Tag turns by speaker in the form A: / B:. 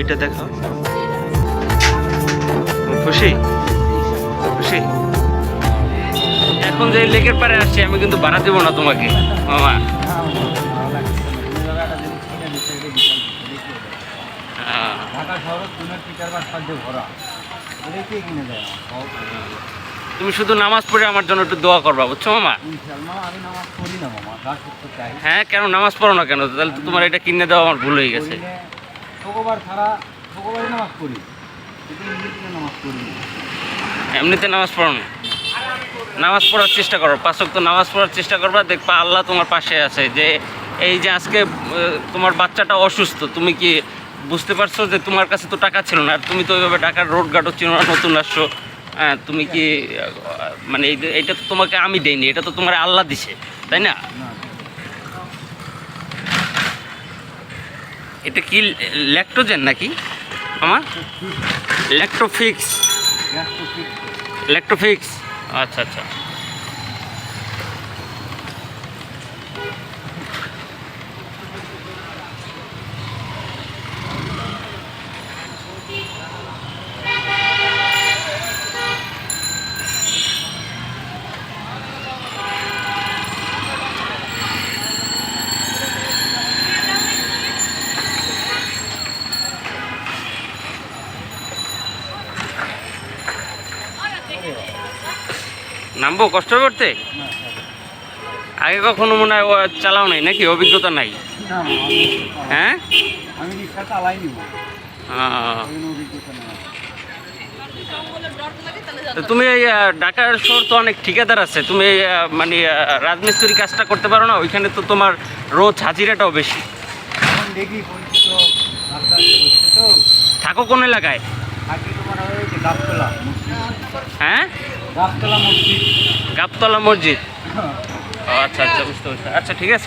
A: এটা দেখাও খুশি? খুশি? এখন যে লেকের পারে আসছি, আমি কিন্তু ভাড়া দেবো না তোমাকে, মামা। হ্যাঁ। তুমি শুধু নামাজ পড়ে আমার জন্য একটু দোয়া করবা, বুঝছ, মামা? হ্যাঁ কেন নামাজ পড়ো না কেন? তাহলে তোমার এটা কিনে দেওয়া আমার ভুল হয়ে গেছে।
B: শুক্রবার ছাড়া শুক্রবারই নামাজ পড়ি। কিন্তু নামাজ পড়ি
A: এমনিতে নামাজ পড়ো না? নামাজ পড়ার চেষ্টা করো। পাঁচক তো নামাজ পড়ার চেষ্টা করবা দেখবা আল্লাহ তোমার পাশে আছে। যে এই যে আজকে তোমার বাচ্চাটা অসুস্থ তুমি কি বুঝতে পারছ যে তোমার কাছে তো টাকা ছিল না? আর তুমি তো ওইভাবে ঢাকার রোড গার্ডও চিনো না নতুন আসছো। হ্যাঁ তুমি কি মানে এই যে- এটা তো তোমাকে আমি দেইনি এটা তো তোমার আল্লাহ দিছে তাই না এটা কি ল্যাক্টোজেন নাকি? আমার? ল্যাক্টোফিক্স। ল্যাক্টোফিক্স। আচ্ছা আচ্ছা। নামবো? কষ্ট করতে? আগে কখনো মনে হয় চালাও নাই নাকি? অভিজ্ঞতা নাই? হ্যাঁ?
B: আমি রিক্সা
A: তুমি ঢাকার শহর তো অনেক ঠিকাদার আছে। তুমি মানে রাজমিস্ত্রি কাজটা করতে পারো না ওইখানে তো তোমার রোজ হাজিরাটাও বেশি। থাকো কোন এলাকায়? হ্যাঁ?
B: মসজিদ।
A: গাবতলা মসজিদ। আচ্ছা আচ্ছা বুঝতে পারছি। আচ্ছা ঠিক আছে।